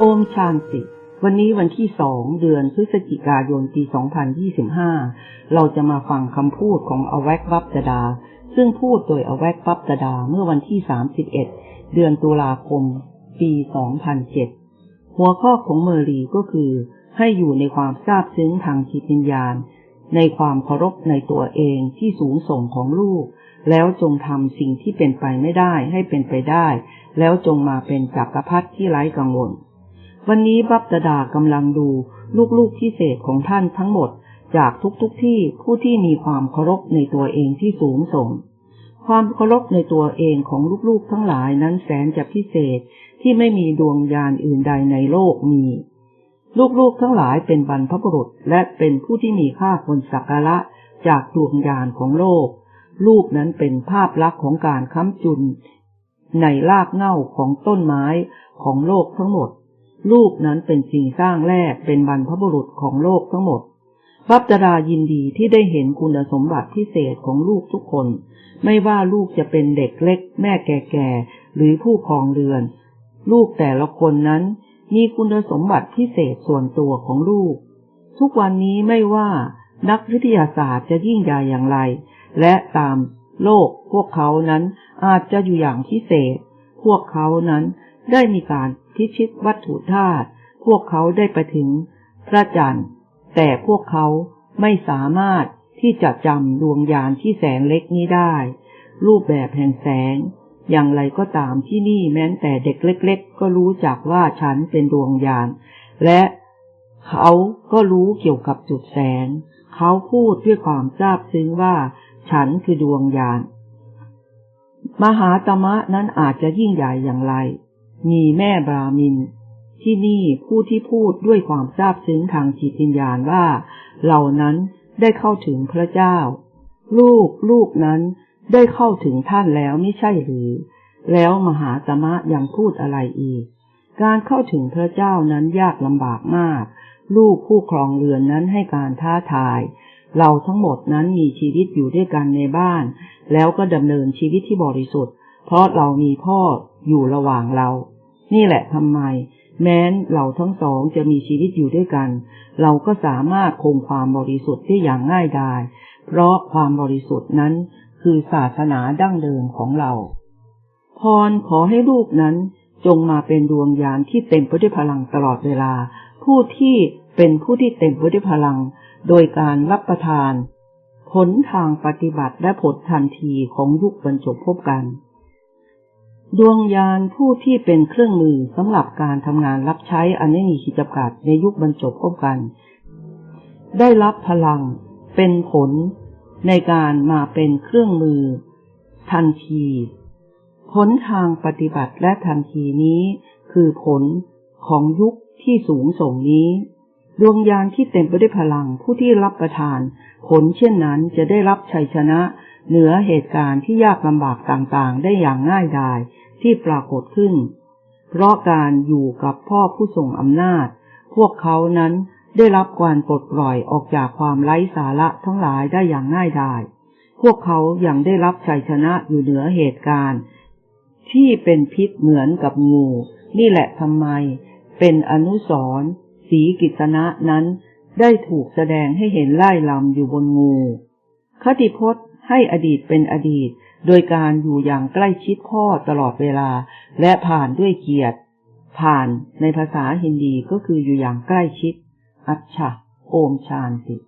โอมชานติวันนี้วันที่สองเดือนพฤศจิกายนปี2025 เราจะมาฟังคำพูดของอแวกวับดา ซึ่งพูดโดยอแวกวับดาเมื่อวันที่ 31 เดือนตุลาคม ปี 2007 หัวข้อของเมอรีก็คือ ให้อยู่ในความทราบซึ้งทางจิตวิญญาณ ในความเคารพในตัวเองที่สูงส่งของลูก แล้วจงทำสิ่งที่เป็นไปไม่ได้ให้เป็นไปได้ แล้วจงมาเป็นจักรพรรดิที่ไร้กังวล วันนี้บับดดากำลังดูลูกๆพิเศษของท่านทั้งหมด จากทุกๆทที่ผู้ที่มีความเคารพในตัวเองที่สูงส่ง ความเคารพในตัวเองของลูกๆทั้งหลายนั้นแสนจะพิเศษที่ไม่มีดวงยานอื่นใดในโลกมี ลูกๆทั้งหลายเป็นบรรพบุรุษและเป็นผู้ที่มีค่าคนสักการะจากดวงยานของโลกลูกนั้นเป็นภาพลักษณ์ของการค้ำจุน ในรากเง้าของต้นไม้ของโลกทั้งหมด ลูกนั้นเป็นสิ่งสร้างแรกเป็นบรรพบุรุษของโลกทั้งหมดบับดาดายินดีที่ได้เห็นคุณสมบัติพิเศษของลูกทุกคน ไม่ว่าลูกจะเป็นเด็กเล็ก แม่แก่ๆหรือผู้ครองเรือน ลูกแต่ละคนนั้น มีคุณสมบัติพิเศษส่วนตัวของลูก ทุกวันนี้ไม่ว่านักวิทยาศาสตร์จะยิ่งใหญ่อย่างไร และตามโลกพวกเขานั้นอาจจะอยู่อย่างพิเศษ พวกเขานั้นได้มีการ พิชิตวัตถุธาตุพวกเขาได้ไปถึงพระจันทร์ แต่พวกเขาไม่สามารถที่จะจำดวงยานที่แสนเล็กนี้ได้ รูปแบบแห่งแสง อย่างไรก็ตามที่นี่แม้แต่เด็กเล็ก ๆ ก็รู้จักว่าฉันเป็นดวงยาน และเขาก็รู้เกี่ยวกับจุดแสง เขาพูดด้วยความทราบซึ้งว่า ฉันคือดวงยาน มหาตมะนั้นอาจจะยิ่งใหญ่อย่างไร มีแม่บรามิน ที่นี่ผู้ที่พูดด้วยความทราบซึ้งทางจิตวิญญาณว่า เหล่านั้นได้เข้าถึงพระเจ้า ลูกลูกนั้นได้เข้าถึงท่านแล้วไม่ใช่หรือ แล้วมหาตมะยังพูดอะไรอีก การเข้าถึงพระเจ้านั้นยากลำบากมาก ลูกผู้ครองเรือนนั้นให้การท้าทาย เราทั้งหมดนั้นมีชีวิตอยู่ด้วยกันในบ้าน แล้วก็ดำเนินชีวิตที่บริสุทธิ์ เพราะเรามีพ่ออยู่ระหว่างเรา นี่แหละทำไม แม้นเราทั้งสองจะมีชีวิตอยู่ด้วยกัน เราก็สามารถคงความบริสุทธิ์ได้อย่างง่ายดาย เพราะความบริสุทธิ์นั้นคือศาสนาดั้งเดิมของเรา พรขอให้ลูกนั้นจงมาเป็นดวงยานที่เต็มไปด้วยพลังตลอดเวลา ผู้ที่เป็นผู้ที่เต็มไปด้วยพลัง โดยการรับประทานผลทางปฏิบัติและผลทันทีของยุคบรรจบพบกัน ดวงยานผู้ที่เป็นเครื่องมือสำหรับการทำงานรับใช้อันไม่มีขีดจำกัดในยุคบรรจบพบกัน ได้รับพลังเป็นผลในการมาเป็นเครื่องมือ ทันทีผลทางปฏิบัติและทันทีนี้คือผลของยุคที่สูงส่งนี้ ดวงยานที่เต็มไปด้วยพลังผู้ที่รับประทาน ผลเช่นนั้นจะได้รับชัยชนะ เหนือเหตุการณ์ที่ยากลำบากต่างๆ ได้อย่างง่ายดายที่ปรากฏขึ้น เพราะการอยู่กับพ่อผู้ทรงอำนาจ พวกเขานั้นได้รับการปลดปล่อยออกจากความไร้สาระทั้งหลายได้อย่างง่ายดาย พวกเขายัางได้รับชัยชนะอยู่เหนือเหตุการณ์ ที่เป็นพิษเหมือนกับงู นี่แหละทำไม เป็นอนุสรณ์ สีกิตนะนั้นได้ถูกแสดงให้เห็นไล่ลำอยู่บนงูคติพจน์ให้อดีตเป็นอดีต โดยการอยู่อย่างใกล้ชิดพ่อตลอดเวลา และผ่านด้วยเกียรติ ผ่านในภาษาฮินดีก็คืออยู่อย่างใกล้ชิด อัชชะโอมชานติ